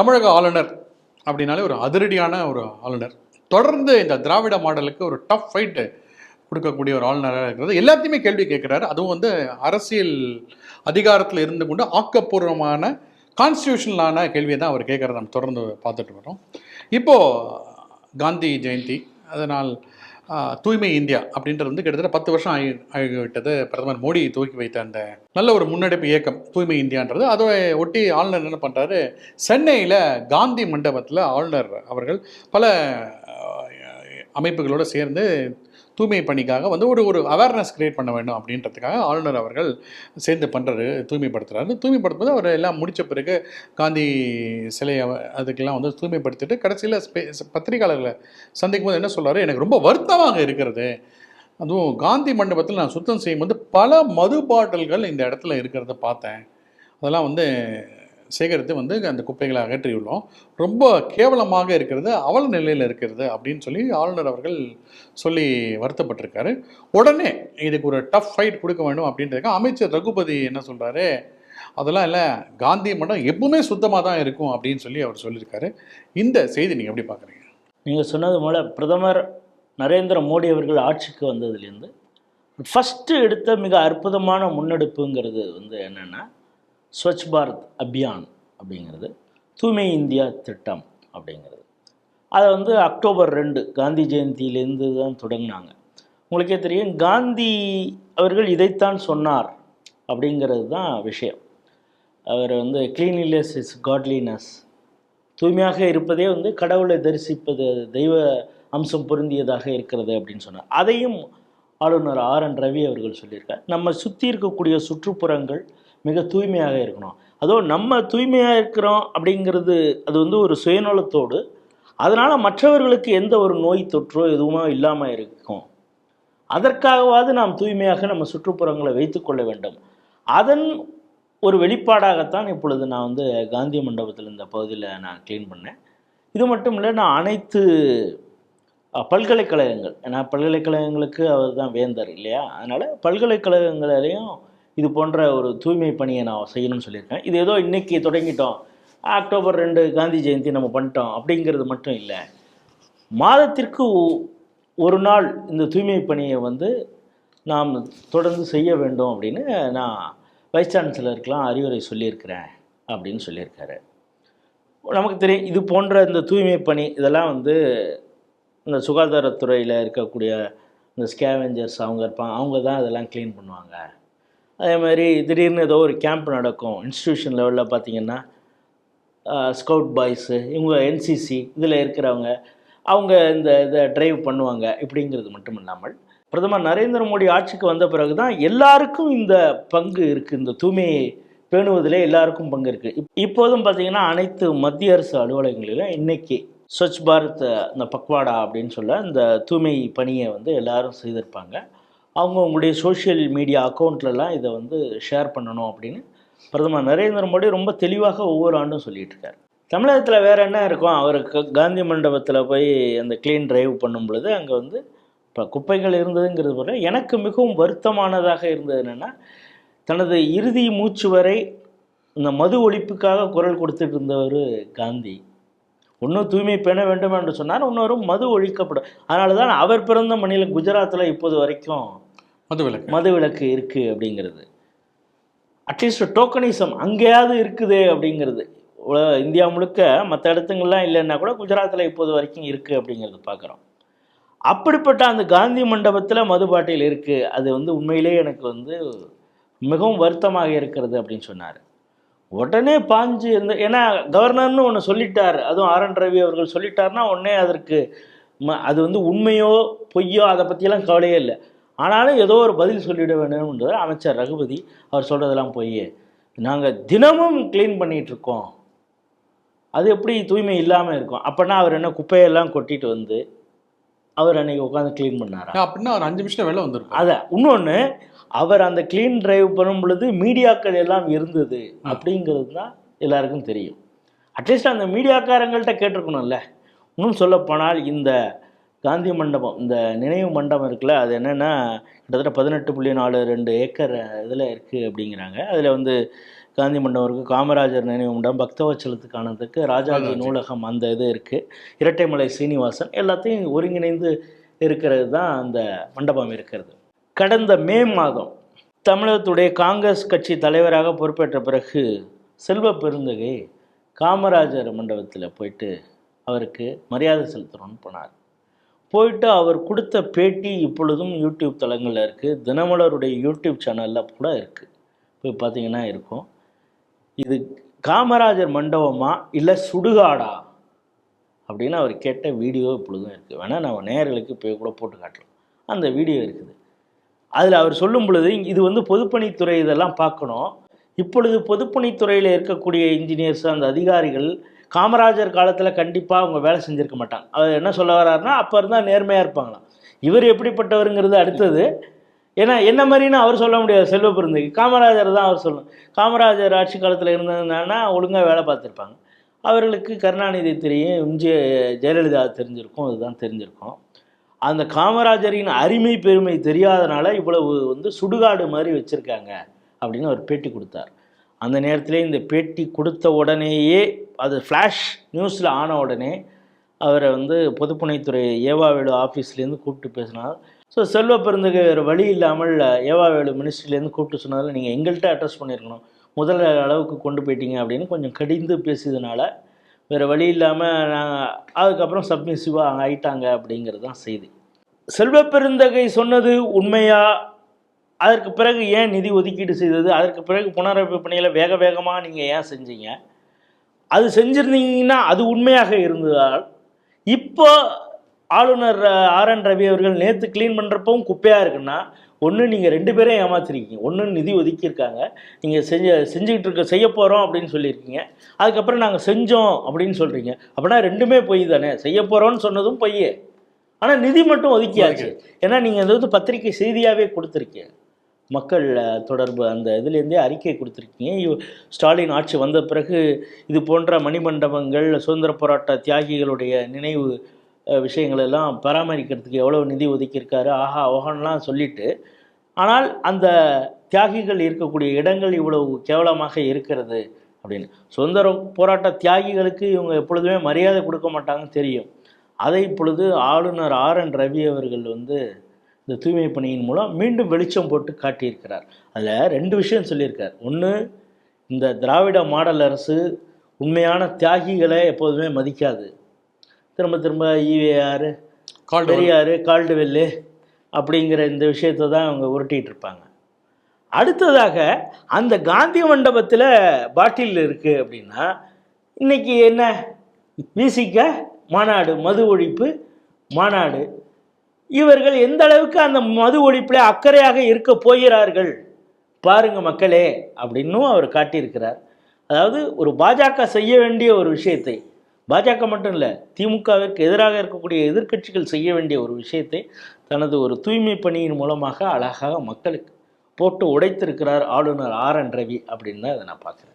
தமிழக ஆளுநர் அப்படின்னாலே ஒரு அதிரடியான ஒரு ஆளுநர். தொடர்ந்து இந்த திராவிட மாடலுக்கு ஒரு டஃப் ஃபைட்டு கொடுக்கக்கூடிய ஒரு ஆளுநராக இருக்கிறது. எல்லாத்தையுமே கேள்வி கேட்குறாரு. அதுவும் வந்து அரசியல் அதிகாரத்தில் இருந்து கொண்டு ஆக்கப்பூர்வமான கான்ஸ்டியூஷனலான கேள்வியை தான் அவர் கேட்குறத நம்ம தொடர்ந்து பார்த்துட்டு வரோம் இப்போது காந்தி ஜெயந்தி அதனால் தூய்மை இந்தியா அப்படின்றது வந்து கிட்டத்தட்ட பத்து வருஷம் ஆகி ஆகிவிட்டது. பிரதமர் மோடி துவக்கி வைத்த அந்த நல்ல ஒரு முன்னெடுப்பு இயக்கம் தூய்மை இந்தியான்றது. அதை ஒட்டி ஆளுநர் என்ன பண்ணுறாரு சென்னையில் காந்தி மண்டபத்தில் ஆளுநர் அவர்கள் பல அமைப்புகளோடு சேர்ந்து தூய்மை பணிக்காக வந்து ஒரு ஒரு அவேர்னஸ் கிரியேட் பண்ண வேண்டும் அப்படின்றதுக்காக ஆளுநர் அவர்கள் சேர்ந்து பண்ணுறாரு தூய்மைப்படுத்துறாரு. தூய்மைப்படுத்தும்போது அவர் எல்லாம் முடித்த பிறகு காந்தி சிலையை அதுக்கெல்லாம் வந்து தூய்மைப்படுத்திட்டு கடைசியில் பத்திரிகையாளர்களை சந்திக்கும் போது என்ன சொல்கிறார் எனக்கு ரொம்ப வருத்தமாக இருக்கிறது. அதுவும் காந்தி மண்டபத்தில் நான் சுத்தம் செய்யும்போது பல மது பாட்டில்கள் இந்த இடத்துல இருக்கிறத பார்த்தேன். அதெல்லாம் வந்து சேகரித்து வந்து அந்த குப்பைகளை அகற்றியுள்ளோம். ரொம்ப கேவலமாக இருக்கிறது அவல நிலையில் இருக்கிறது அப்படின்னு சொல்லி ஆளுநர் அவர்கள் சொல்லி வருத்தப்பட்டிருக்காரு. உடனே இதுக்கு ஒரு டஃப் ஃபைட் கொடுக்க வேண்டும் அப்படின்றதுக்கு அமைச்சர் ரகுபதி என்ன சொல்கிறாரு அதெல்லாம் இல்லை காந்தி மண்டபம் எப்பவுமே சுத்தமாக தான் இருக்கும் அப்படின்னு சொல்லி அவர் சொல்லியிருக்காரு. இந்த செய்தி நீங்கள் எப்படி பார்க்குறீங்க? நீங்கள் சொன்னது போல பிரதமர் நரேந்திர மோடி அவர்கள் ஆட்சிக்கு வந்ததுலேருந்து ஃபஸ்ட்டு எடுத்த மிக அற்புதமான முன்னெடுப்புங்கிறது வந்து என்னென்னா ஸ்வச் பாரத் அபியான் அப்படிங்கிறது தூய்மை இந்தியா திட்டம் அப்படிங்கிறது. அதை வந்து அக்டோபர் ரெண்டு காந்தி ஜெயந்தியிலேருந்து தான் தொடங்கினாங்க. உங்களுக்கே தெரியும் காந்தி அவர்கள் இதைத்தான் சொன்னார் அப்படிங்கிறது தான் விஷயம். அவர் வந்து கிளீனினஸ் இஸ் காட்லினஸ் தூய்மையாக இருப்பதே வந்து கடவுளை தரிசிப்பது தெய்வ அம்சம் பொருந்தியதாக இருக்கிறது அப்படின்னு சொன்னார். அதையும் ஆளுநர் ஆர் என் ரவி அவர்கள் சொல்லியிருக்கார். நம்ம சுற்றி இருக்கக்கூடிய சுற்றுப்புறங்கள் மிக தூய்மையாக இருக்கணும். அதுவும் நம்ம தூய்மையாக இருக்கிறோம் அப்படிங்கிறது அது வந்து ஒரு சுயநலத்தோடு அதனால் மற்றவர்களுக்கு எந்த ஒரு நோய் தொற்றோ எதுவுமோ இல்லாமல் இருக்கும். அதற்காகவாவது நாம் தூய்மையாக நம்ம சுற்றுப்புறங்களை வைத்துக்கொள்ள வேண்டும். அதன் ஒரு வெளிப்பாடாகத்தான் இப்பொழுது நான் வந்து காந்தி மண்டபத்தில் இந்த பகுதியில் நான் க்ளீன் பண்ணேன். இது மட்டும் இல்லை நான் அனைத்து பல்கலைக்கழகங்கள் ஏன்னா பல்கலைக்கழகங்களுக்கு அவர் தான் வேந்தர் இல்லையா? அதனால் பல்கலைக்கழகங்களிலையும் இது போன்ற ஒரு தூய்மை பணியை நான் செய்யணும்னு சொல்லியிருக்கேன். இது ஏதோ இன்றைக்கி தொடங்கிட்டோம். அக்டோபர் ரெண்டு காந்தி ஜெயந்தி நம்ம பண்ணிட்டோம் அப்படிங்கிறது மட்டும் இல்லை. மாதத்திற்கு ஒரு நாள் இந்த தூய்மை பணியை வந்து நாம் தொடர்ந்து செய்ய வேண்டும் அப்படின்னு நான் வைஸ் சான்சலருக்கெலாம் அறிவுரை சொல்லியிருக்கிறேன் அப்படின்னு சொல்லியிருக்காரு. நமக்கு தெரியும் இது போன்ற இந்த தூய்மை பணி இதெல்லாம் வந்து இந்த சுகாதாரத்துறையில் இருக்கக்கூடிய இந்த ஸ்கேவெஞ்சர்ஸ் அவங்க இருப்பாங்க அவங்க தான் இதெல்லாம் க்ளீன் பண்ணுவாங்க. அதே மாதிரி திடீர்னு ஏதோ ஒரு கேம்ப் நடக்கும். இன்ஸ்டிடியூஷன் லெவலில் பார்த்தீங்கன்னா ஸ்கவுட் பாய்ஸு இவங்க என்சிசி இதில் இருக்கிறவங்க அவங்க இந்த இதை ட்ரைவ் பண்ணுவாங்க. இப்படிங்கிறது மட்டும் இல்லாமல் பிரதமர் நரேந்திர மோடி ஆட்சிக்கு வந்த பிறகு தான் எல்லாருக்கும் இந்த பங்கு இருக்குது இந்த தூய்மையை பேணுவதிலே எல்லாருக்கும் பங்கு இருக்குது இப் இப்போதும் பார்த்தீங்கன்னா அனைத்து மத்திய அரசு அலுவலகங்களிலும் இன்னைக்கு ஸ்வச் பாரத் இந்த பக்வாடா அப்படின்னு சொல்ல இந்த தூய்மை பணியை வந்து எல்லாரும் செய்திருப்பாங்க. அவங்க உங்களுடைய சோஷியல் மீடியா அக்கௌண்ட்லலாம் இதை வந்து ஷேர் பண்ணணும் அப்படின்னு பிரதமர் நரேந்திர மோடி ரொம்ப தெளிவாக ஒவ்வொரு ஆண்டும் சொல்லிட்டு இருக்காரு. தமிழகத்தில் வேறு என்ன இருக்கும்? அவருக்கு காந்தி மண்டபத்தில் போய் அந்த க்ளீன் டிரைவ் பண்ணும் பொழுது அங்கே வந்து இப்போ குப்பைகள் இருந்ததுங்கிறது போல எனக்கு மிகவும் வருத்தமானதாக இருந்தது என்னென்னா தனது இறுதி மூச்சு வரை இந்த மது ஒழிப்புக்காக குரல் கொடுத்துட்டு இருந்தவர் காந்தி. ஒன்றும் தூய்மை பேண வேண்டும் என்று சொன்னார் இன்னொரு மது ஒழிக்கப்படும். அதனால தான் அவர் பிறந்த மாநிலம் குஜராத்தில் இப்போது வரைக்கும் மதுவிலக்கு மது விலக்கு இருக்குது அப்படிங்கிறது. அட்லீஸ்ட் டோக்கனிசம் அங்கேயாவது இருக்குதே அப்படிங்கிறது. இந்தியா முழுக்க மற்ற இடத்துங்கள்லாம் இல்லைன்னா கூட குஜராத்தில் இப்போது வரைக்கும் இருக்குது அப்படிங்கிறது பார்க்குறோம். அப்படிப்பட்ட அந்த காந்தி மண்டபத்தில் மது பாட்டில் இருக்குது அது வந்து உண்மையிலே எனக்கு வந்து மிகவும் வருத்தமாக இருக்கிறது அப்படின்னு சொன்னார். உடனே பாஞ்சு இந்த ஏன்னா கவர்னர்னு ஒன்று சொல்லிட்டார். அதுவும் ஆர் என் ரவி அவர்கள் சொல்லிட்டாருன்னா உடனே அதற்கு ம அது வந்து உண்மையோ பொய்யோ அதை பற்றியெல்லாம் கவலையே இல்லை. ஆனாலும் ஏதோ ஒரு பதில் சொல்லிட வேண்டும்ன்றது அமைச்சர் ரகுபதி. அவர் சொல்கிறதெல்லாம் பொய் நாங்கள் தினமும் க்ளீன் பண்ணிகிட்டு இருக்கோம் அது எப்படி தூய்மை இல்லாமல் இருக்கும்? அப்போனா அவர் என்ன குப்பையெல்லாம் கொட்டிட்டு வந்து அவர் அன்னைக்கு உட்காந்து க்ளீன் பண்ணாரா? அப்படின்னா ஒரு அஞ்சு நிமிஷம் வெளில வந்துருப்பாரு அதான் இன்னொன்று அவர் அந்த க்ளீன் டிரைவ் பண்ணும் பொழுது மீடியாக்கள் எல்லாம் இருந்தது அப்படிங்கிறது தான் எல்லாருக்கும் தெரியும். அட்லீஸ்ட் அந்த மீடியாக்காரங்கள்ட்ட கேட்டிருக்கணும்ல. இன்னும் சொல்லப்போனால் இந்த காந்தி மண்டபம் இந்த நினைவு மண்டபம் இருக்குல்ல அது என்னென்னா கிட்டத்தட்ட பதினெட்டு புள்ளி நாலு ரெண்டு ஏக்கர் இதில் இருக்குது அப்படிங்கிறாங்க. அதில் வந்து காந்தி மண்டபம் இருக்குது காமராஜர் நினைவு மண்டபம் பக்தவச்சலத்துக்கானதுக்கு ராஜாஜி ராஜாஜி. நூலகம் அந்த இது இருக்குது இரட்டைமலை சீனிவாசன் எல்லாத்தையும் ஒருங்கிணைந்து இருக்கிறது தான் அந்த மண்டபம் இருக்கிறது. கடந்த மே மாதம் தமிழகத்துடைய காங்கிரஸ் கட்சி தலைவராக பொறுப்பேற்ற பிறகு செல்வ பெருந்தகை காமராஜர் மண்டபத்தில் போயிட்டு அவருக்கு மரியாதை செலுத்தணும்னு போனார். போயிட்டு அவர் கொடுத்த பேட்டி இப்பொழுதும் யூடியூப் தளங்களில் இருக்குது தினமலருடைய யூடியூப் சேனலில் கூட இருக்குது போய் பார்த்தீங்கன்னா இருக்கும். இது காமராஜர் மண்டபமா இல்லை சுடுகாடா அப்படின்னு அவர் கேட்ட வீடியோ இப்பொழுதும் இருக்குது வேணால் நம்ம நேர்களுக்கு போய் கூட போட்டு காட்டலாம். அந்த வீடியோ இருக்குது. அதில் அவர் சொல்லும் பொழுது இது வந்து பொதுப்பணித்துறை இதெல்லாம் பார்க்கணும். இப்பொழுது பொதுப்பணித்துறையில் இருக்கக்கூடிய இன்ஜினியர்ஸ் அந்த அதிகாரிகள் காமராஜர் காலத்தில் கண்டிப்பாக அவங்க வேலை செஞ்சிருக்க மாட்டாங்க. அவர் என்ன சொல்ல வர்றாருன்னா அப்போ இருந்தால் நேர்மையாக இருப்பாங்களாம். இவர் எப்படிப்பட்டவருங்கிறது அடுத்தது. ஏன்னா என்ன மாதிரின்னு அவர் சொல்ல முடியாது செல்வ பிறந்தைக்கு காமராஜர் தான் அவர் சொல்லணும் காமராஜர் ஆட்சி காலத்தில் இருந்ததுனா ஒழுங்காக வேலை பார்த்துருப்பாங்க. அவர்களுக்கு கருணாநிதி தெரியும் எம்ஜி ஜெயலலிதா தெரிஞ்சிருக்கும் இதுதான் தெரிஞ்சிருக்கும். அந்த காமராஜரின் அருமை பெருமை தெரியாதனால இவ்வளவு வந்து சுடுகாடு மாதிரி வச்சுருக்காங்க அப்படின்னு அவர் பேட்டி கொடுத்தார். அந்த நேரத்தில் இந்த பேட்டி கொடுத்த உடனேயே அது ஃப்ளாஷ் நியூஸில் ஆன உடனே அவரை வந்து பொதுப்பணித்துறை ஏவாவேலு ஆஃபீஸ்லேருந்து கூப்பிட்டு பேசினார். ஸோ செல்வ பெருந்தகை வேறு வழி இல்லாமல் ஏவாவேலு மினிஸ்ட்ரிலேருந்து கூப்பிட்டு சொன்னதில் நீங்கள் எங்கள்கிட்ட அட்ரஸ் பண்ணியிருக்கணும். முதல் அளவுக்கு கொண்டு போயிட்டீங்க அப்படின்னு கொஞ்சம் கடிந்து பேசியதுனால வேறு வழி இல்லாமல் நாங்கள் அதுக்கப்புறம் சப்மிசிவாக ஆயிட்டாங்க அப்படிங்கிறது தான் செய்தி. செல்வ பெருந்தகை சொன்னது உண்மையா? அதற்கு பிறகு ஏன் நிதி ஒதுக்கீடு செய்தது? அதற்கு பிறகு புனரமைப்பு பணியில் வேக வேகமாக நீங்கள் ஏன் செஞ்சீங்க? அது செஞ்சுருந்தீங்கன்னா அது உண்மையாக இருந்ததால் இப்போ ஆளுநர் ஆர் என் ரவி அவர்கள் நேற்று க்ளீன் பண்ணுறப்பவும் குப்பையாக இருக்குன்னா ஒன்று நீங்கள் ரெண்டு பேரையும் ஏமாத்திருக்கீங்க. ஒன்று நிதி ஒதுக்கியிருக்காங்க. நீங்கள் செஞ்ச செஞ்சுக்கிட்டு இருக்க செய்ய போகிறோம் அப்படின்னு சொல்லியிருக்கீங்க. அதுக்கப்புறம் நாங்கள் செஞ்சோம் அப்படின்னு சொல்கிறீங்க அப்படின்னா ரெண்டுமே பொய் தானே. செய்ய போகிறோம்னு சொன்னதும் பொய் ஆனால் நிதி மட்டும் ஒதுக்கியாச்சு. ஏன்னா நீங்கள் அது வந்து பத்திரிக்கை செய்தியாகவே கொடுத்துருக்கீங்க. மக்கள் தொடர்பு அந்த இதுலேருந்தே அறிக்கை கொடுத்துருக்கீங்க. ஸ்டாலின் ஆட்சி வந்த பிறகு இது போன்ற மணிமண்டபங்கள் சுதந்திர போராட்ட தியாகிகளுடைய நினைவு விஷயங்களெல்லாம் பராமரிக்கிறதுக்கு எவ்வளோ நிதி ஒதுக்கியிருக்காரு. ஆஹா ஓஹன்லாம் சொல்லிட்டு ஆனால் அந்த தியாகிகள் இருக்கக்கூடிய இடங்கள் இவ்வளவு கேவலமாக இருக்கிறது அப்படின்னு. சுதந்திர போராட்ட தியாகிகளுக்கு இவங்க எப்பொழுதுமே மரியாதை கொடுக்க மாட்டாங்கன்னு தெரியும். அதை இப்பொழுது ஆளுநர் ஆர் என் ரவி அவர்கள் வந்து இந்த தூய்மை பணியின் மூலம் மீண்டும் வெளிச்சம் போட்டு காட்டியிருக்கிறார். அதில் ரெண்டு விஷயம் சொல்லியிருக்கார். ஒன்று இந்த திராவிட மாடல் அரசு உண்மையான தியாகிகளை எப்போதுமே மதிக்காது. திரும்ப திரும்ப ஈவேஆர் பெரியார் கால்டுவெல்லு அப்படிங்கிற இந்த விஷயத்தை தான் அவங்க உருட்டிட்டு இருப்பாங்க. அடுத்ததாக அந்த காந்தி மண்டபத்தில் பாட்டில் இருக்குது அப்படின்னா இன்னைக்கு என்ன? விசிக மாநாடு மது ஒழிப்பு மாநாடு. இவர்கள் எந்த அளவுக்கு அந்த மது ஒழிப்பில் அக்கறையாக இருக்க போகிறார்கள்? பாருங்க மக்களே அப்படின்னும் அவர் காட்டியிருக்கிறார். அதாவது ஒரு பாஜக செய்ய வேண்டிய ஒரு விஷயத்தை பாஜக மட்டும் இல்லை திமுகவிற்கு எதிராக இருக்கக்கூடிய எதிர்க்கட்சிகள் செய்ய வேண்டிய ஒரு விஷயத்தை தனது ஒரு தூய்மை பணியின் மூலமாக அழகாக மக்களுக்கு போட்டு உடைத்திருக்கிறார் ஆளுநர் ஆர் என் ரவி அப்படின்னு தான் இதை நான் பார்க்குறேன்.